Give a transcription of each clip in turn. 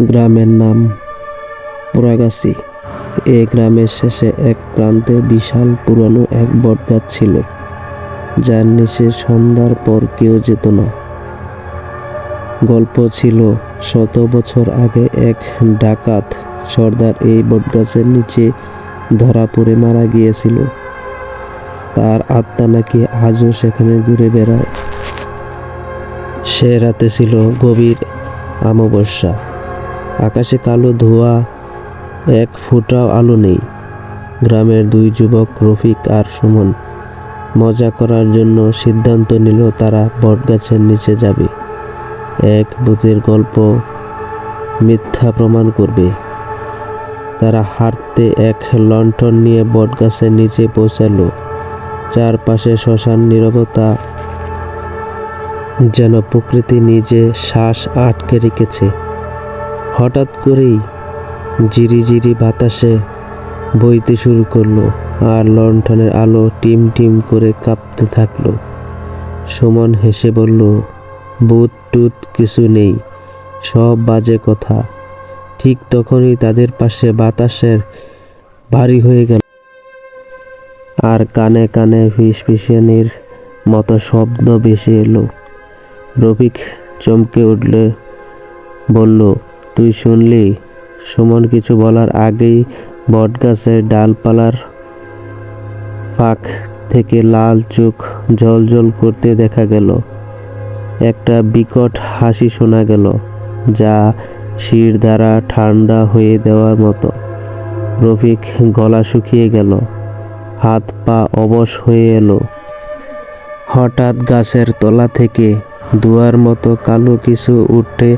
গ্রামের নাম পোড়াগাছি এ গ্রামের শেষে এক প্রান্তে বিশাল পুরনো এক বটগাছ ছিল, যার নিচে সন্ধ্যার পর কেউ যেত না। গল্প ছিল, শত বছর আগে এক ডাকাত সর্দার এই বটগাছের নিচে ধরা পড়ে মারা গিয়েছিল। তার আত্মা নাকি আজও সেখানে ঘুরে বেড়ায়। সে রাতে ছিল গভীর অমাবস্যা। আকাশে কালো ধোঁয়া, এক ফোঁটাও আলো নেই। গ্রামের দুই যুবক রফিক আর সুমন। মজা করার জন্য সিদ্ধান্ত নিল তারা বটগাছের নিচে যাবে। এক ভূতের গল্প মিথ্যা প্রমাণ করবে। তারা হাঁটতে এক লণ্ঠন নিয়ে বটগাছের নিচে পৌঁছালো। চারপাশে শ্মশান নীরবতা যেন প্রকৃতি নিজে শ্বাস আটকে রেখেছে। হঠাৎ করেই জিরি জিরি বাতাসে বইতে শুরু করল আর লণ্ঠনের আলো টিম টিম করে কাঁপতে থাকল। সুমন হেসে বলল, বুট টুত কিছু নেই, সব বাজে কথা। ঠিক তখনই তাদের পাশে বাতাসের ভারী হয়ে গেল। আর কানে কানে ফিসফিসানির মতো শব্দ ভেসে এলো। রফিক চমকে উঠলে বলল তুই শুনলি? সুমন কিছু বলার আগেই বটগাছের ডালপালার ফাঁক থেকে লাল চোখ জল করতে দেখা গেল। একটা বিকট হাসি শোনা গেল, যা শির দ্বারা ঠান্ডা হয়ে দেওয়ার মতো। রফিক গলা শুকিয়ে গেল, হাত পা অবশ হয়ে এলো। হঠাৎ গাছের তলা থেকে দুয়ার মতো কালো কিছু উঠে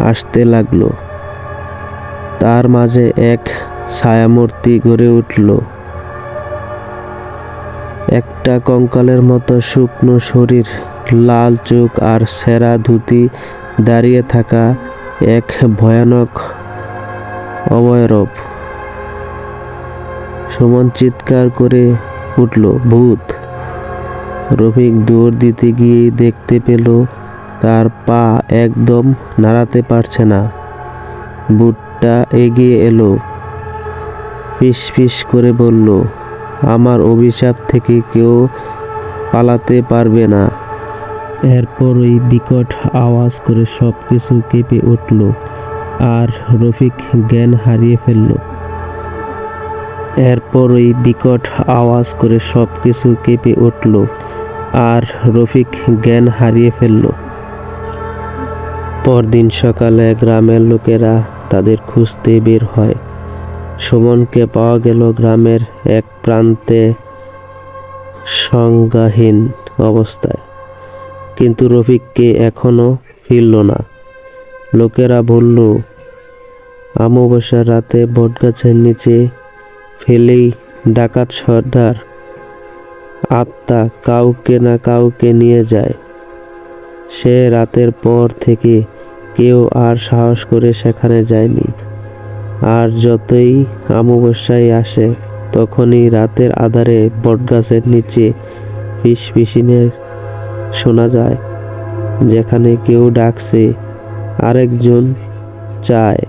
আসতে লাগল। তার মাঝে এক ছায়ামূর্তি গড়ে উঠল। একটা কঙ্কালের মতো শুকনো শরীর, লাল চোখ আর সেরা ধুতি দাঁড়িয়ে থাকা এক ভয়ানক অবয়রব সুমন চিৎকার করে উঠল, ভূত! রফিক দৌড় দিতে গিয়ে দেখতে পেল তার পা একদম নাড়াতে পারছে না। বুটটা এগিয়ে এলো। পিস পিস করে বলল, আমার অভিশাপ থেকে কেউ পালাতে পারবে না। এরপর ওই বিকট আওয়াজ করে সব কিছু কেঁপে উঠল আর রফিক জ্ঞান হারিয়ে ফেলল। এরপর ওই বিকট আওয়াজ করে সব কিছু কেঁপে উঠল আর রফিক জ্ঞান হারিয়ে ফেলল। পরদিন সকালে গ্রামের লোকেরা তাদের খুঁজতে বের হয়। সুমনকে পাওয়া গেল গ্রামের এক প্রান্তে সংজ্ঞাহীন অবস্থায়। কিন্তু রফিককে এখনও ফিরল না। লোকেরা বলল, অমাবস্যার রাতে বটগাছের নিচে ফেলেই ডাকাত সর্দার আত্মা কাউকে না কাউকে নিয়ে যায়। সে রাতের পর থেকে কেউ আর সাহস করে সেখানে যায়নি। আর যতই অমাবস্যায় আসে, তখনই রাতের আধারে বটগাছের নিচে ফিসফিসিনের শোনা যায়, যেখানে কেউ ডাকছে, আরেকজন চায়।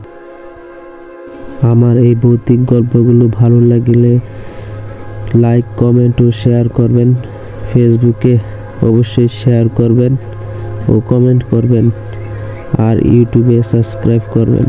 আমার এই ভৌতিক গল্পগুলো ভালো লাগলে লাইক, কমেন্ট ও শেয়ার করবেন। ফেসবুকে অবশ্যই শেয়ার করবেন ও কমেন্ট করবেন। আর ইউটিউবে সাবস্ক্রাইব করবেন।